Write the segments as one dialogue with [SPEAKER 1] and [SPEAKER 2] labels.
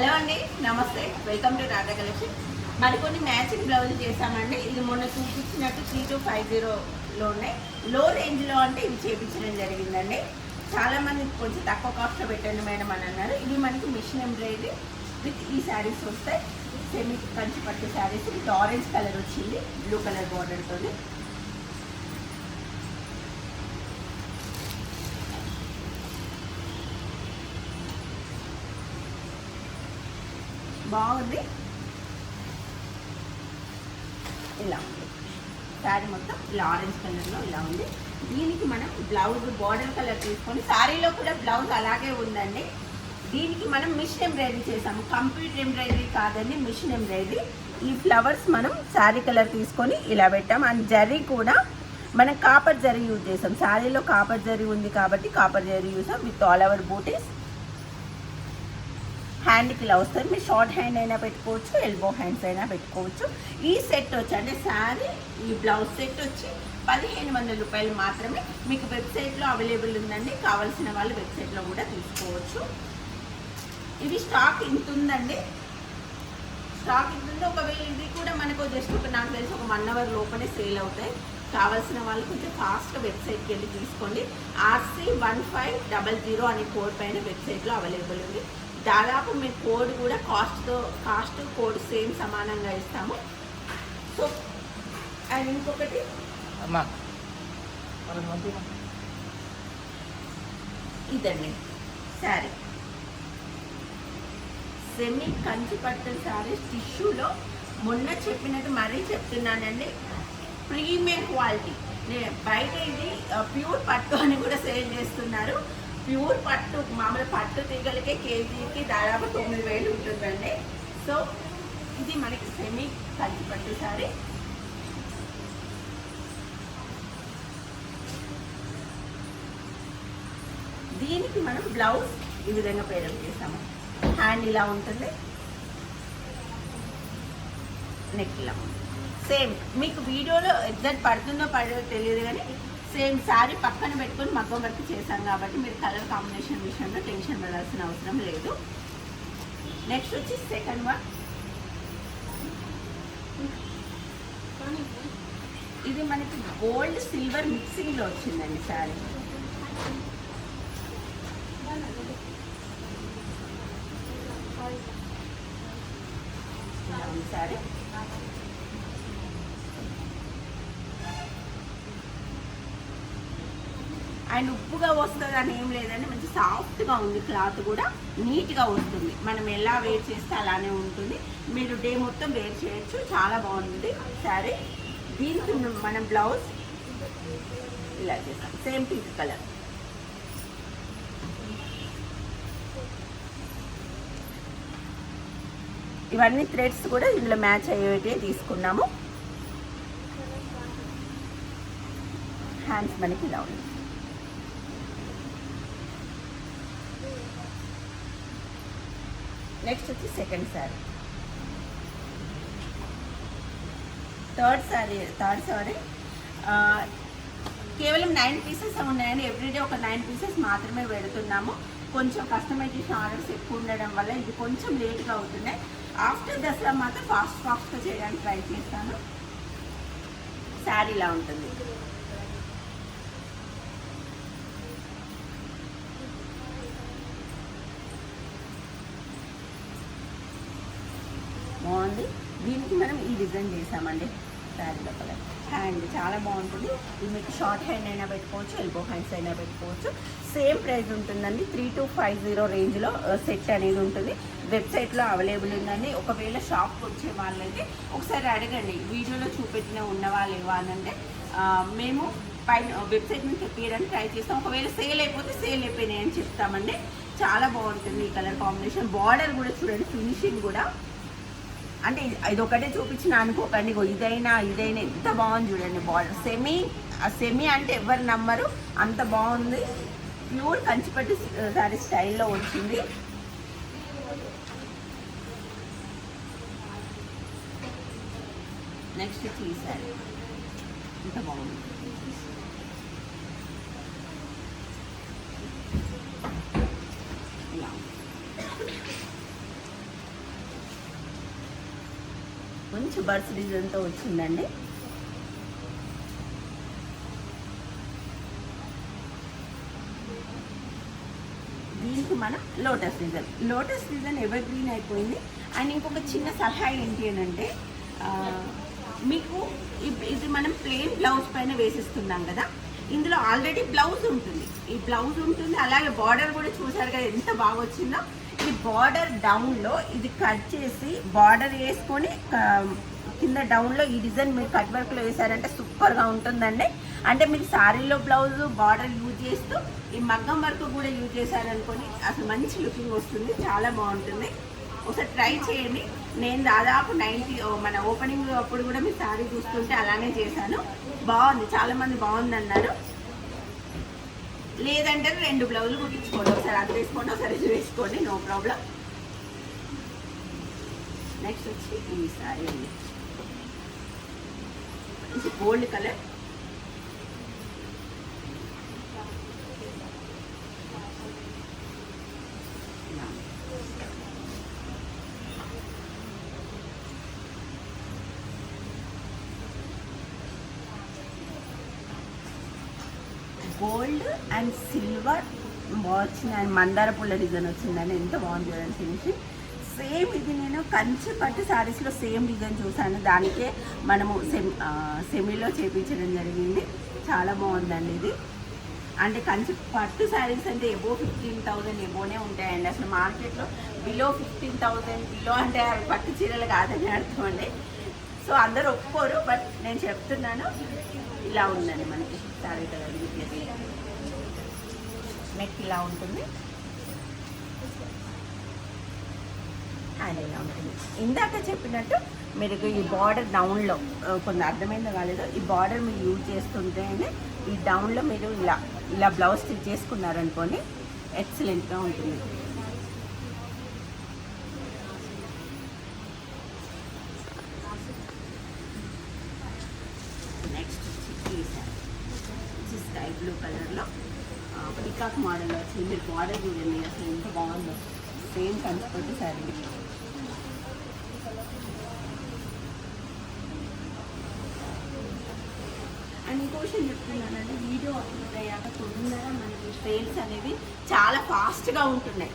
[SPEAKER 1] Hello అండి నమస్తే. Welcome to Radha collection మరికొన్ని మ్యాచింగ్ బ్లౌజ్ చేశామండి. ఇది మొన్న చూపించినట్టు త్రీ టు ఫైవ్ జీరోలో ఉన్నాయి. లో రేంజ్లో అంటే ఇవి చేపించడం జరిగిందండి. చాలామంది కొంచెం తక్కువ కాస్ట్లో పెట్టండి మేడం అని అన్నారు. ఇవి మనకి మిషన్ ఎంబ్రాయిడరీ విత్ ఈ శారీస్ వస్తాయి. సెమీ కంచి పట్టు శారీస్ విత్ ఆరెంజ్ కలర్ వచ్చింది. బ్లూ కలర్ బార్డర్తో బాగుంది. ఇలా ఉంది. శారీ మొత్తం ఇలా ఆరెంజ్ కలర్లో ఇలా ఉంది. దీనికి మనం బ్లౌజ్ బార్డర్ కలర్ తీసుకొని శారీలో కూడా బ్లౌజ్ అలాగే ఉందండి. దీనికి మనం మిషన్ ఎంబ్రాయిడరీ చేసాము కంప్యూటర్ ఎంబ్రాయిడరీ కాదండి మిషన్ ఎంబ్రాయిడరీ ఈ ఫ్లవర్స్ మనం శారీ కలర్ తీసుకొని ఇలా పెట్టాం అండ్ జరీ కూడా మనం కాపర్ జరీ యూజ్ చేసాం శారీలో కాపర్ జరీ ఉంది కాబట్టి కాపర్ జరీ చూసాం విత్ ఆల్ అవర్ బూటీస్ హ్యాండ్కి ఇలా వస్తుంది మీరు షార్ట్ హ్యాండ్ అయినా పెట్టుకోవచ్చు ఎల్బో హ్యాండ్స్ అయినా పెట్టుకోవచ్చు. ఈ సెట్ వచ్చి అంటే శారీ ఈ బ్లౌజ్ సెట్ వచ్చి పదిహేను వందల రూపాయలు మాత్రమే మీకు వెబ్సైట్లో అవైలబుల్ ఉందండి. కావాల్సిన వాళ్ళు వెబ్సైట్లో కూడా తీసుకోవచ్చు. ఇది స్టాక్ ఇంత ఉందండి. స్టాక్ ఇంత ఉంది ఒకవేళ ఇది కూడా మనకు జస్ట్ ఒక నాకు తెలిసి ఒక వన్ అవర్ లోపలే సేల్ అవుతాయి. కావాల్సిన వాళ్ళు కొంచెం ఫాస్ట్ వెబ్సైట్కి వెళ్ళి తీసుకోండి. RC one five double zero అనే కోడ్ పైన వెబ్సైట్లో అవైలబుల్ ఉంది. దాదాపు మీ కోడ్ కూడా కాస్ట్తో కాస్ట్ కోడ్ సేమ్ సమానంగా ఇస్తాము. సో అండ్ ఇంకొకటి? ఇదండి. శారీ. సెమీ కంచి పట్టు శారీస్ టిష్యూలో మొన్న చెప్పినట్టు మరీ చెప్తున్నానండి. Premium quality. బయట ఇది ప్యూర్ పట్టు అని కూడా సేల్ చేస్తున్నారు. ప్యూర్ పట్టు మామూలు పట్టు తీగలకే కేజీకి దాదాపు తొమ్మిది వేలు ఉంటుందండి. సో ఇది మనకి సెమీ కంచి పట్టు సారీ. దీనికి మనం బ్లౌజ్ ఈ విధంగా పేరప్ చేస్తాము. హ్యాండ్ ఇలా ఉంటుంది. నెక్ ఇలా ఉంటుంది. సేమ్ మీకు వీడియోలో ఎగ్జాక్ట్ పడుతుందో పడదో తెలియదు కానీ సేమ్ శారీ పక్కన పెట్టుకొని మగ్గం వర్క్ చేశాం కాబట్టి మీరు కలర్ కాంబినేషన్ విషయంలో టెన్షన్ పడాల్సిన అవసరం లేదు. నెక్స్ట్ వచ్చి సెకండ్ వన్ ఇది మనకి గోల్డ్ సిల్వర్ మిక్సింగ్లో వచ్చిందండి శారీ. సారీ శారీ. ఎక్కువగా వస్తుంది అని ఏం లేదండి మంచి సాఫ్ట్గా ఉంది క్లాత్ కూడా నీట్గా వస్తుంది. మనం ఎలా వేర్ చేస్తే అలానే ఉంటుంది. మీరు డే మొత్తం వేర్ చేయొచ్చు చాలా బాగుంది సారీ దీనికి మనం బ్లౌజ్ ఇలా చేస్తాం సేమ్ పింక్ కలర్. ఇవన్నీ థ్రెడ్స్ కూడా ఇందులో మ్యాచ్ అయ్యేటివి తీసుకున్నాము. హ్యాండ్స్ మనకి ఇలా ఉంది నెక్స్ట్ వచ్చి second sari third sari third sari కేవలం నైన్ పీసెస్ ఉన్నాయండి. ఎవ్రీడే ఒక నైన్ పీసెస్ మాత్రమే పెడుతున్నాము. కొంచెం కస్టమైజేషన్ ఆర్డర్స్ ఎక్కువ ఉండడం వల్ల ఇది కొంచెం లేట్గా అవుతున్నాయి. ఆఫ్టర్ దసరా మాత్రం ఫాస్ట్ ఫాస్ట్గా చేయడానికి ట్రై చేస్తాను. శారీ ఇలా ఉంటుంది. బాగుంది. దీనికి మనం ఈ డిజైన్ చేసామండి శారీ లోపల హ్యాండ్ చాలా బాగుంటుంది. ఇది మీకు షార్ట్ హ్యాండ్ అయినా పెట్టుకోవచ్చు ఎల్బో హ్యాండ్స్ అయినా పెట్టుకోవచ్చు. సేమ్ ప్రైస్ ఉంటుందండి. త్రీ టు ఫైవ్ జీరో రేంజ్లో సెట్ అనేది ఉంటుంది. వెబ్సైట్లో అవైలబుల్ ఉందండి. ఒకవేళ షాప్కి వచ్చే వాళ్ళైతే ఒకసారి అడగండి. వీడియోలో చూపెట్టిన ఉన్న వాళ్ళు ఇవ్వాలంటే మేము పైన uh, వెబ్సైట్ నుంచి తెప్పించడానికి ట్రై చేస్తాం. ఒకవేళ సేల్ అయిపోతే సేల్ అయిపోయినాయి అని చెప్తామండి. చాలా బాగుంటుంది ఈ కలర్ కాంబినేషన్ బార్డర్ కూడా చూడండి ఫినిషింగ్ కూడా. అంటే ఇది- ఒకటే చూపించిన అనుకోకండి ఇదైనా ఇదైనా ఎంత బాగుంది చూడండి బార్డర్ సెమీ ఆ సెమీ అంటే ఎవరు నమ్మరు. అంత బాగుంది. ప్యూర్ కంచిపట్టు సారీ స్టైల్లో వచ్చింది. నెక్స్ట్ వచ్చి ఈ ఎంత బాగుంది ఇలా ఉంది. కొంచెం బర్స్ డిజైన్తో వచ్చిందండి. దీనికి మనం lotus design lotus design evergreen అయిపోయింది. అండ్ ఇంకొక చిన్న సలహా ఏంటి అని అంటే మీకు ఇది మనం ప్లెయిన్ బ్లౌజ్ పైన వేసిస్తున్నాం కదా. ఇందులో ఆల్రెడీ బ్లౌజ్ ఉంటుంది. ఈ బ్లౌజ్ ఉంటుంది. అలాగే బార్డర్ కూడా చూసారు కదా ఎంత బాగా వచ్చిందో. ఈ బార్డర్ డౌన్లో ఇది కట్ చేసి బార్డర్ వేసుకొని కింద డౌన్లో ఈ డిజైన్ మీరు కట్ వర్క్లో వేసారంటే సూపర్గా ఉంటుందండి. అంటే మీరు శారీలో బ్లౌజ్ బార్డర్ యూజ్ చేస్తూ ఈ మగ్గం వర్క్ కూడా యూజ్ చేశారనుకొని అసలు మంచి లుకింగ్ వస్తుంది చాలా బాగుంటుంది. ఒకసారి ట్రై చేయండి. నేను దాదాపు నైంటీ మన ఓపెనింగ్ అప్పుడు కూడా మీ శారీ చూస్తుంటే అలానే చేశాను. బాగుంది చాలామంది బాగుంది అన్నారు లేదంటే రెండు బ్లౌజులు కుట్టించుకోండి. ఒకసారి అది వేసుకోండి ఒకసారి ఇది వేసుకోండి. నో ప్రాబ్లం నెక్స్ట్ వచ్చి ఈ సారీ అండి. మంచి gold colour gold and silver వచ్చింది అండ్ మందార పుల్ల డిజైన్ వచ్చిందని ఎంత బాగుంది చూడండి ఫినిషింగ్ సేమ్ ఇది నేను కంచి పట్టు శారీస్లో సేమ్ డిజైన్ చూసాను దానికే మనము సెమ్ సెమీలో చేపించడం జరిగింది. చాలా బాగుందండి ఇది. అంటే కంచి పట్టు శారీస్ అంటే ఎబో ఫిఫ్టీన్ థౌజండ్ ఎబోనే ఉంటాయండి. అసలు మార్కెట్లో బిలో ఫిఫ్టీన్ థౌజండ్ బిలో అంటే అవి పట్టు చీరలు కాదని అర్థం అండి. సో అందరూ ఒప్పుకోరు బట్ నేను చెప్తున్నాను ఇలా ఉందండి మనకి. శారీ కలర్ నెక్ ఇలా ఉంటుంది. అండ్ ఇలా ఉంటుంది. ఇందాక చెప్పినట్టు మీరు ఈ బార్డర్ డౌన్లో కొంత అర్థమైందో కాలేదో? ఈ బార్డర్ మీరు యూజ్ చేస్తుంటేనే ఈ డౌన్లో మీరు ఇలా ఇలా బ్లౌజ్ స్టిచ్ చేసుకున్నారనుకోండి ఎక్సలెంట్గా ఉంటుంది నెక్స్ట్ వచ్చి ఈ శారీ వచ్చి స్కై బ్లూ కలర్లో పీకాక్ మోడల్ వచ్చింది మీరు మోడల్ చూడండి అసలు ఎంత బాగుందో. సేమ్ కంచిపట్టు శారీ అండ్ ఇంకో విషయం చెప్తున్నానండి వీడియో అప్లోడ్ అయ్యాక తొందర మనకి సేల్స్ అనేవి చాలా ఫాస్ట్గా ఉంటున్నాయి.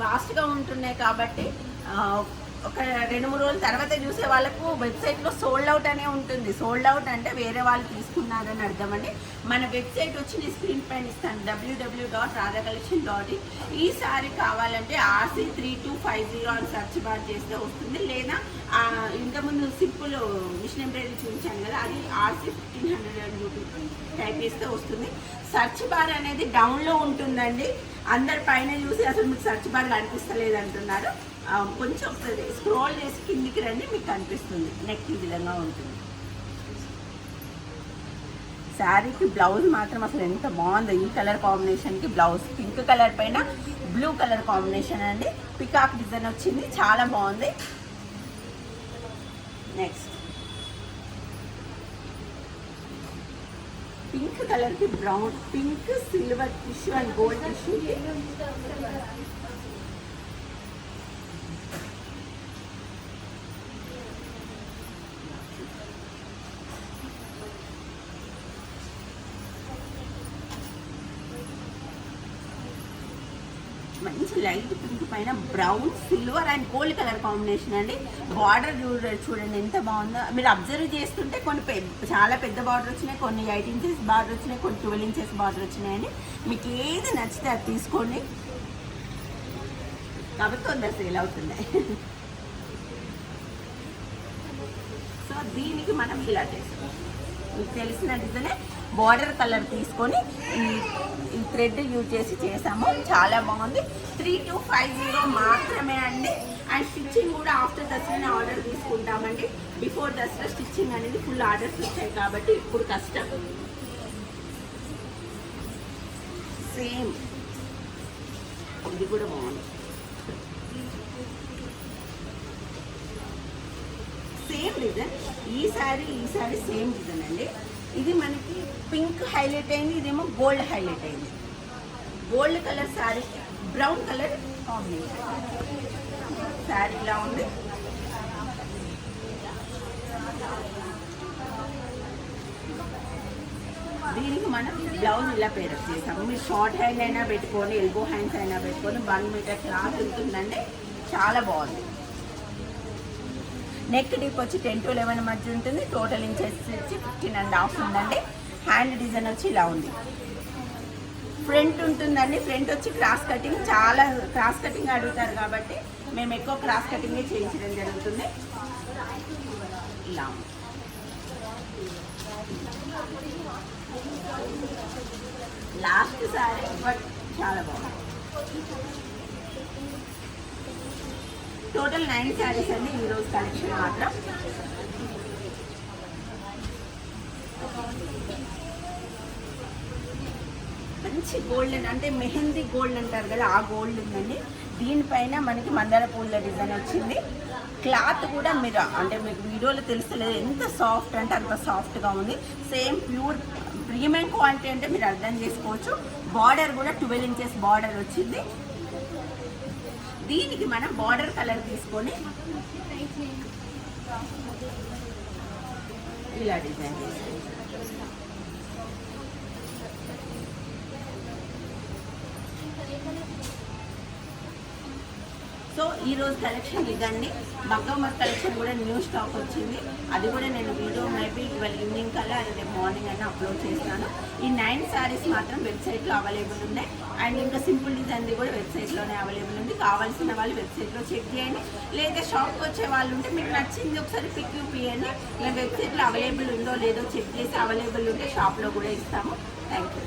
[SPEAKER 1] ఫాస్ట్గా ఉంటున్నాయి కాబట్టి ఒక రెండు మూడు రోజుల తర్వాత చూసే వాళ్ళకు వెబ్సైట్లో సోల్డ్ అవుట్ అనే ఉంటుంది. సోల్డ్ అవుట్ అంటే వేరే వాళ్ళు తీసుకున్నారని అర్థం అండి మన వెబ్సైట్ వచ్చి నేను స్క్రీన్ పైన ఇస్తాను. WW dot Radha collection dot in ఈ సారీ కావాలంటే RC three two five zero అని సెర్చ్ బార్ చేస్తే వస్తుంది. లేదా ఇంతకుముందు సింపుల్ మిషన్ ఎంబ్రాయిడరీ చూపించాను కదా అది ఆర్సీ ఫిఫ్టీన్ హండ్రెడ్ అని చూపి టైప్ చేస్తే వస్తుంది. సర్చ్ బార్ అనేది డౌన్లో ఉంటుందండి. అందరి పైన చూసి అసలు మీకు సర్చ్ బార్ కనిపిస్తలేదు అంటున్నారు. కొంచెం కొంచెం స్క్రోల్ చేసి కిందికి రండి మీకు కనిపిస్తుంది. నెక్ ఈ విధంగా ఉంటుంది. శారీకి బ్లౌజ్ మాత్రం అసలు ఎంత బాగుందో. ఈ కలర్ కాంబినేషన్కి బ్లౌజ్ పింక్ కలర్ పైన బ్లూ కలర్ కాంబినేషన్ అండి. పికాక్ డిజైన్ వచ్చింది. చాలా బాగుంది. నెక్స్ట్ పింక్ కలర్కి brown pink silver tissue and gold టిష్యూకి మంచి లైట్ పింక్ పైన brown silver and gold colour combination అండి. బార్డర్ చూడండి ఎంత బాగుందో. మీరు అబ్జర్వ్ చేస్తుంటే కొన్ని పెద్ద చాలా పెద్ద బార్డర్ వచ్చినాయి కొన్ని ఎయిట్ ఇంచెస్ బార్డర్ వచ్చినాయి కొన్ని ట్వెల్వ్ ఇంచెస్ బార్డర్ వచ్చినాయండి. మీకు ఏది నచ్చితే అది తీసుకోండి. కాబట్టి తొందర సేల్ అవుతున్నాయి సో దీనికి మనం ఇలా చేస్తాం. మీకు తెలిసిన డిజైనే బార్డర్ కలర్ తీసుకొని ఈ థ్రెడ్ యూజ్ చేసి చేసాము చాలా బాగుంది. త్రీ టు ఫైవ్ జీరో మాత్రమే అండి. అండ్ స్టిచ్చింగ్ కూడా ఆఫ్టర్ దసరానే ఆర్డర్ తీసుకుంటామండి. బిఫోర్ దసరా స్టిచ్చింగ్ అనేది ఫుల్ ఆర్డర్స్ వచ్చాయి కాబట్టి ఇప్పుడు కష్టం. సేమ్. ఇది కూడా బాగుంది. Same design. ఈ సారీ ఈ సారీ సేమ్ డిజైన్ అండి. ఇది మనకి పింక్ హైలైట్ అయింది ఇదేమో గోల్డ్ హైలైట్ అయింది. Gold colour sari brown colour combination. Sari ఇలా ఉంది. దీనికి మనం బ్లౌజ్ ఇలా పేరప్ చేసాము. మీరు షార్ట్ హ్యాండ్ అయినా పెట్టుకొని ఎల్బో హ్యాండ్స్ అయినా పెట్టుకొని వన్ మీటర్ క్లాత్ ఉంటుందండి చాలా బాగుంది. నెక్ డీప్ వచ్చి టెన్ టు లెవెన్ మధ్య ఉంటుంది. టోటల్ ఇంచెస్ వచ్చి ఫిఫ్టీన్ అండ్ హాఫ్ ఉందండి. హ్యాండ్ డిజైన్ వచ్చి ఇలా ఉంది. ఫ్రంట్ ఉంటుందండి. ఫ్రంట్ వచ్చి క్రాస్ కటింగ్ చాలా క్రాస్ కటింగ్ అడుగుతారు కాబట్టి మేము ఎక్కువ క్రాస్ కటింగే చేయించడం జరుగుతుంది. ఇలా లాస్ట్ సారీ బట్ చాలా బాగుంది. టోటల్ నైన్ శారీస్ అండి ఈరోజు కలెక్షన్ మాత్రం. మంచి గోల్డెన్ అంటే మెహందీ గోల్డ్ అంటారు కదా ఆ గోల్డ్ ఉందండి. దీనిపైన మనకి మందార పూల డిజైన్ వచ్చింది. క్లాత్ కూడా మీరు అంటే మీకు వీడియోలో తెలుస్తలేదు ఎంత సాఫ్ట్ అంటే అంత సాఫ్ట్గా ఉంది. సేమ్ ప్యూర్ ప్రీమియం క్వాలిటీ అంటే మీరు అర్థం చేసుకోవచ్చు. బార్డర్ కూడా ట్వెల్వ్ ఇంచెస్ బార్డర్ వచ్చింది. దీనికి మనం బార్డర్ కలర్ తీసుకొని ఇలా డిజైన్ చేస్తాం. సో ఈరోజు కలెక్షన్ ఇదండి. మగ్గమ్మ కలెక్షన్ కూడా న్యూ స్టాక్ వచ్చింది. అది కూడా నేను వీడియో మేబీ ఇవాళ ఈవినింగ్ కల్లా అది రేపు మార్నింగ్ అయినా అప్లోడ్ చేస్తాను. ఈ నైన్ శారీస్ మాత్రం వెబ్సైట్లో అవైలబుల్ ఉన్నాయి. అండ్ ఇంకా సింపుల్ డిజైన్ది కూడా వెబ్సైట్లోనే అవైలబుల్ ఉంది. కావాల్సిన వాళ్ళు వెబ్సైట్లో చెక్ చేయండి. లేదా షాప్కి వచ్చే వాళ్ళు ఉంటే మీకు నచ్చింది ఒకసారి పిక్ చూపియండి ఇలా వెబ్సైట్లో అవైలబుల్ ఉందో లేదో చెక్ చేసి అవైలబుల్ ఉంటే షాప్లో కూడా ఇస్తాము. Thank you